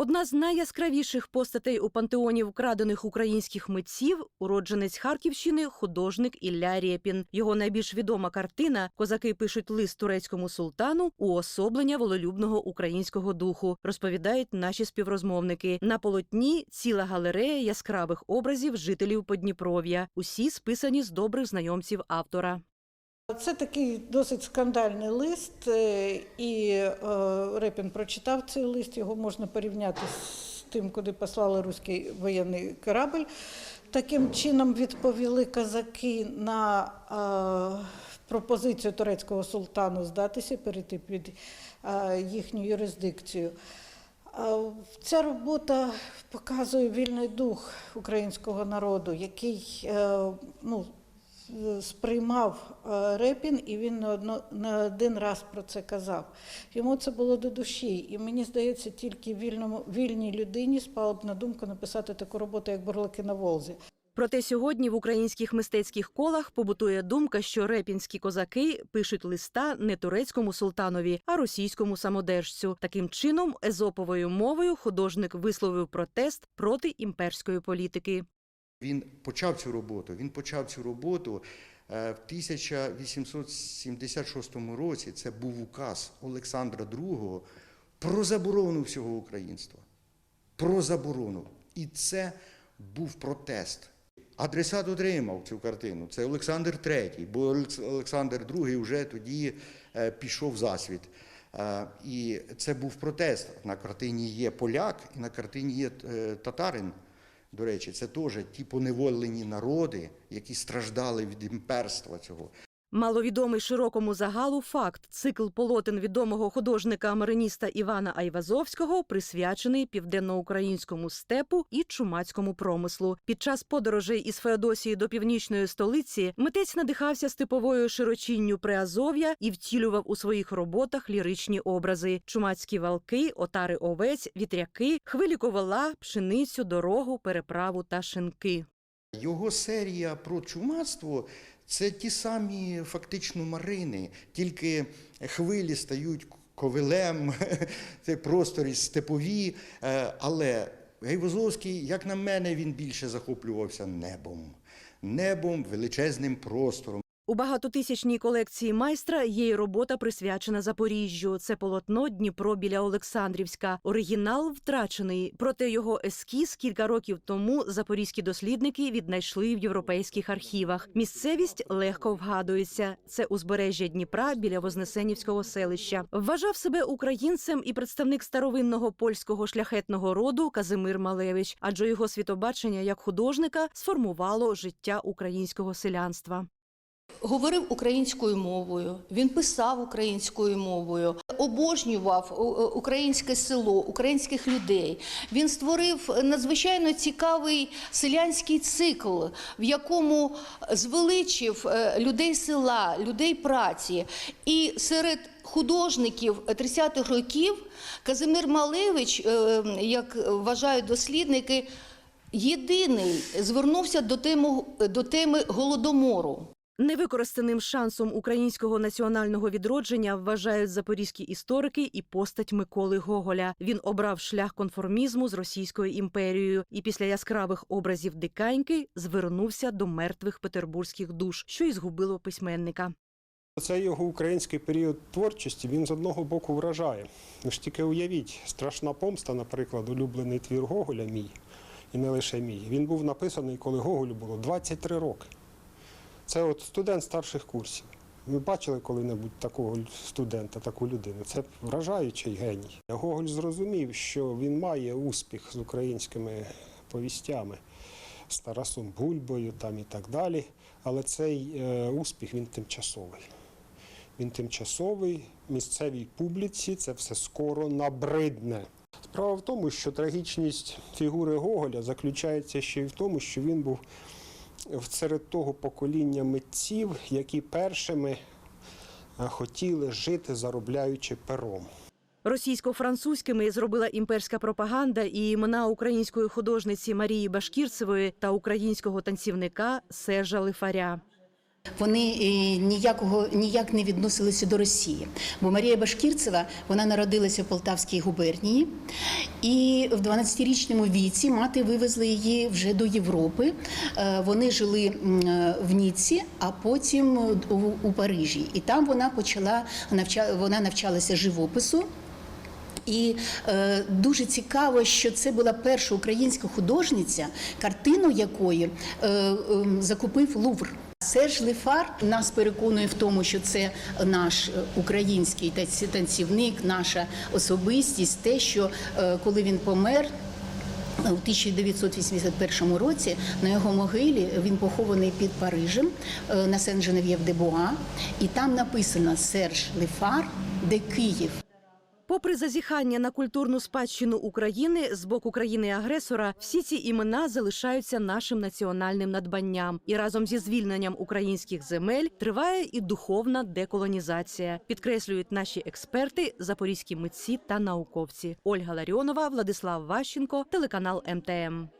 Одна з найяскравіших постатей у пантеоні вкрадених українських митців уродженець Харківщини, художник Ілля Рєпін. Його найбільш відома картина Козаки пишуть лист турецькому султану уособлення волелюбного українського духу. Розповідають наші співрозмовники. На полотні ціла галерея яскравих образів жителів Подніпров'я. Усі списані з добрих знайомців автора. Це такий досить скандальний лист, е, і е, Репін прочитав цей лист. Його можна порівняти з тим, куди послали руський воєнний корабль. Таким чином відповіли казаки на е, пропозицію турецького султану здатися, перейти під їхню юрисдикцію. Ця робота показує вільний дух українського народу, який ну, сприймав е, Репін, і він не, одно, не один раз про це казав. Йому це було до душі. І мені здається, тільки вільному, вільній людині спала б на думку написати таку роботу, як Бурлаки на Волзі. Проте сьогодні в українських мистецьких колах побутує думка, що репінські козаки пишуть листа не турецькому султанові, а російському самодержцю. Таким чином, езоповою мовою художник висловив протест проти імперської політики. Він почав цю роботу. Він почав цю роботу е, в 1876 році. Це був указ Олександра II про заборону всього українства. Про заборону. І це був протест. Адресат отримав цю картину. Це Олександр III, бо Олександр II вже тоді е, пішов засвіт. Е, І це був протест. На картині є поляк, і на картині є татарин. До речі, це теж ті поневолені народи, які страждали від імперства цього. Маловідомий широкому загалу факт цикл полотен відомого художника-мариніста Івана Айвазовського присвячений південноукраїнському степу і чумацькому промислу. Під час подорожей із Феодосії до північної столиці митець надихався степовою широчінню Приазов'я і втілював у своїх роботах ліричні образи: чумацькі валки, отари овець, вітряки, хвилі ковала, пшеницю, дорогу, переправу та шинки. Його серія про чумацтво це ті самі фактично марини, тільки хвилі стають ковилем, це просторі степові. Е, Але Гейвозовський, як на мене, він більше захоплювався небом, небом, величезним простором. У багатотисячній колекції майстра є й робота присвячена Запоріжжю. Це полотно Дніпро біля Олександрівська. Оригінал втрачений, проте його ескіз кілька років тому запорізькі дослідники віднайшли в європейських архівах. Місцевість легко вгадується. Це узбережжя Дніпра біля Вознесенівського селища. Вважав себе українцем і представник старовинного польського шляхетного роду Казимир Малевич, адже його світобачення як художника сформувало життя українського селянства. Говорив українською мовою, він писав українською мовою, обожнював е, е, українське село, українських людей. Він створив надзвичайно цікавий селянський цикл, в якому звеличив е, людей села, людей праці. І серед художників 30-х років Казимир Малевич, як вважають дослідники, єдиний звернувся до теми, до теми голодомору. Невикористаним шансом українського національного відродження вважають запорізькі історики і постать Миколи Гоголя. Він обрав шлях конформізму з Російською імперією і після яскравих образів диканьки звернувся до мертвих петербурзьких душ, що й згубило письменника. Цей його український період творчості він з одного боку вражає. Ж тільки уявіть, страшна помста, наприклад, улюблений твір Гоголя мій, і не лише мій. Він був написаний, коли Гоголю було 23 роки. Це от студент старших курсів. Ви бачили коли-небудь такого студента, таку людину? Це вражаючий геній. Гоголь зрозумів, що він має успіх з українськими повістями, з Тарасом Бульбою там і так далі. Але цей е, успіх він тимчасовий. Він тимчасовий, місцевій публіці це все скоро набридне. Справа в тому, що трагічність фігури Гоголя заключається ще й в тому, що він був серед того покоління митців, які першими е, хотіли жити, заробляючи пером. Російсько-французькими зробила імперська пропаганда і імена української художниці Марії Башкірцевої та українського танцівника Сержа Лифаря. Вони е, ніякого ніяк не відносилися до Росії. Бо Марія Башкірцева вона народилася в Полтавській губернії, і в 12-річному віці мати вивезли її вже до Європи. Е, Вони жили е, в Ніці, а потім у, Парижі. І там вона почала вона навчалася живопису. І е, дуже цікаво, що це була перша українська художниця, картину якої е, е, закупив Лувр. Серж Лефар нас переконує в тому, що це наш е, український танцівник, наша особистість. Те, що е, коли він помер. У 1981 році на його могилі він похований під Парижем е, на Сен-Женев'єв-де-Буа, і там написано Серж Лефар, де Київ. Попри зазіхання на культурну спадщину України з боку країни-агресора, всі ці імена залишаються нашим національним надбанням. І разом зі звільненням українських земель триває і духовна деколонізація, підкреслюють наші експерти, запорізькі митці та науковці. Ольга Ларіонова, Владислав Ващенко, телеканал МТМ.